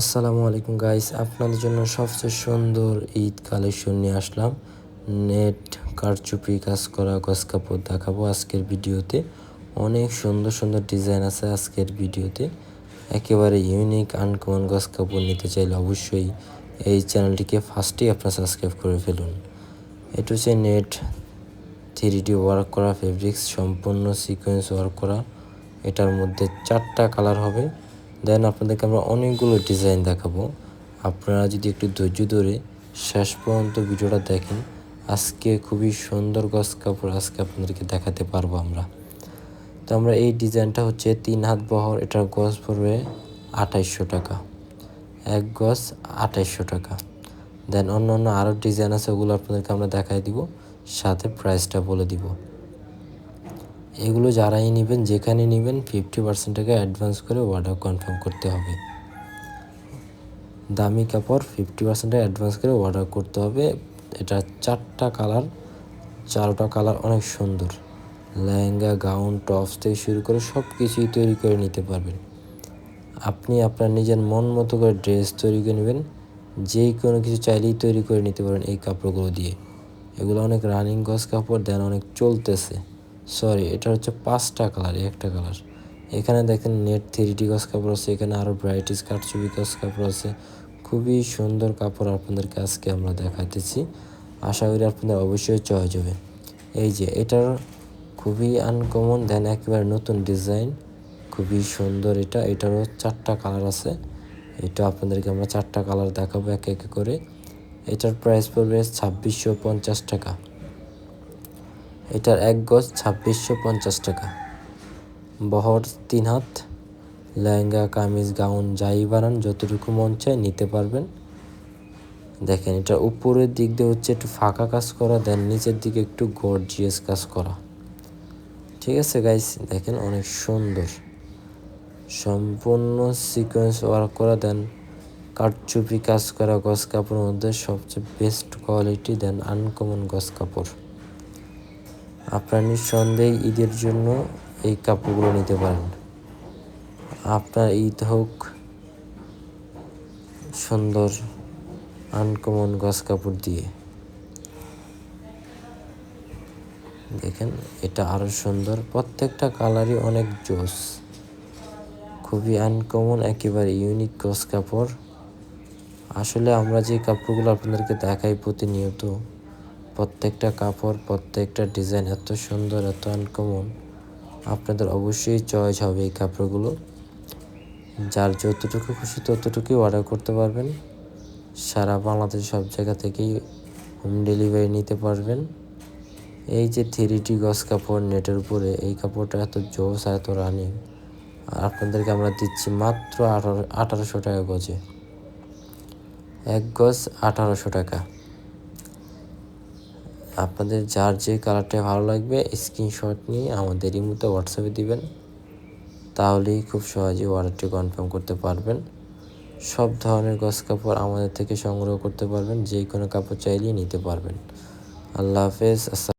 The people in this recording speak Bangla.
আসসালামু আলাইকুম গাইস আপনাদের জন্য সবচেয়ে সুন্দর ঈদ কালেকশন নিয়ে আসলাম। নেট, কারচুপি কাজ করা গস কাপড় দেখাবো আজকের ভিডিওতে। অনেক সুন্দর সুন্দর ডিজাইন আছে আজকের ভিডিওতে। একেবারে ইউনিক আনকমন গস কাপড় নিতে চাইলে অবশ্যই এই চ্যানেলটিকে ফার্স্টেই আপনারা সাবস্ক্রাইব করে ফেলুন। এটা হচ্ছে নেট থ্রি ডি ওয়ার্ক করা ফেব্রিক্স সম্পূর্ণ সিকোয়েন্স ওয়ার্ক করা। এটার মধ্যে চারটা কালার হবে। দেন আপনাদেরকে আমরা অনেকগুলো ডিজাইন দেখাবো। আপনারা যদি একটু ধৈর্য ধরে শেষ পর্যন্ত ভিডিওটা দেখেন, আজকে খুবই সুন্দর গস কাপড় আজকে আপনাদেরকে দেখাতে পারব আমরা। তো আমরা এই ডিজাইনটা হচ্ছে তিন হাত বহর, এটার গস পড়বে আঠাইশশো টাকা। এক গজ আঠাইশশো টাকা। দেন অন্য অন্য আরও ডিজাইন আছে, ওগুলো আপনাদেরকে আমরা দেখাই দিব, সাথে প্রাইসটা বলে দিব। এগুলো যারাই নেবেন, যেখানে নেবেন ফিফটি পার্সেন্ট টাকা অ্যাডভান্স করে অর্ডার কনফার্ম করতে হবে। দামি কাপড় ফিফটি পার্সেন্ট অ্যাডভান্স করে অর্ডার করতে হবে। এটা চারটা কালার চারোটা কালার অনেক সুন্দর। লেহেঙ্গা গাউন টপস থেকে শুরু করে সব কিছুই তৈরি করে নিতে পারবেন। আপনি আপনার নিজের মন মতো করে ড্রেস তৈরি করে নেবেন। যেই কোনো কিছু চাইলেই তৈরি করে নিতে পারেন এই কাপড়গুলো দিয়ে। এগুলো অনেক রানিং গজ কাপড় দেন অনেক চলতেছে। সরি এটা হচ্ছে পাঁচটা কালার একটা কালার এখানে দেখেন নেট থ্রি ডি গজ কাপড় আছে, এখানে আরও ব্রাইটিস কাটছবি গজ কাপড় আছে। খুবই সুন্দর কাপড় আপনাদেরকে আজকে আমরা দেখাতেছি আশা করি আপনাদের অবশ্যই চয়েস যাবে এই যে এটার খুবই আনকমন দেন একেবারে নতুন ডিজাইন খুবই সুন্দর এটা। এটারও চারটা কালার আছে। এটা আপনাদেরকে আমরা চারটা কালার দেখাবো এক এক করে। এটার প্রাইস পড়বে ছাব্বিশশো পঞ্চাশ টাকা। এটার এক গজ ছাব্বিশশো পঞ্চাশ টাকা। বহর, তিন হাত, লেহেঙ্গা, কামিজ, গাউন, যাই বানান, যতটুকু মন চায় নিতে পারবেন। দেখেন, এটা উপরের দিক দিয়ে হচ্ছে একটু ফাঁকা কাজ করা দেন নিচের দিকে একটু গর্জিয়াস কাজ করা। ঠিক আছে গাইস দেখেন, অনেক সুন্দর। সম্পূর্ণ সিকোয়েন্স ওয়ার্ক করা দেন কাঠচুপি কাজ করা গস কাপড়ের মধ্যে সবচেয়ে বেস্ট কোয়ালিটি দেন আনকমন গস কাপড়। আপনার নিঃসন্দেহে ঈদের জন্য এই কাপড়গুলো নিতে পারেন। আপনার ঈদ হোক, সুন্দর, আনকমন গস কাপড় দিয়ে। দেখেন, এটা আরও সুন্দর। প্রত্যেকটা কালারই অনেক জোস। খুবই আনকমন, একেবারে ইউনিক গস কাপড়। আসলে আমরা যে কাপড়গুলো আপনাদেরকে দেখাই প্রতিনিয়ত প্রত্যেকটা কাপড়, প্রত্যেকটা ডিজাইন এত সুন্দর, এত আনকমন আপনাদের অবশ্যই চয়েস হবে এই কাপড়গুলো। যার যতটুকু খুশি ততটুকুই অর্ডার করতে পারবেন। সারা বাংলাদেশ সব জায়গা থেকেই হোম ডেলিভারি নিতে পারবেন। এই যে থ্রি ডি গস কাপড় নেটের উপরে, এই কাপড়টা এত জোস আর এত রানিং আর আপনাদেরকে আমরা দিচ্ছি মাত্র আঠারো, আঠারোশো টাকা গজে। এক গজ আঠারোশো টাকা। আপনাদের যার যে কালারটা ভালো লাগবে স্ক্রিনশট নিয়ে আমাদের এই মতো হোয়াটসঅ্যাপে দিবেন। তাহলেই খুব সহজে অর্ডারটি কনফার্ম করতে পারবেন। সব ধরনের গছ কাপড় আমাদের থেকে সংগ্রহ করতে পারবেন যে কোনো কাপড় চাইলেই নিতে পারবেন। আল্লাহ হাফেজ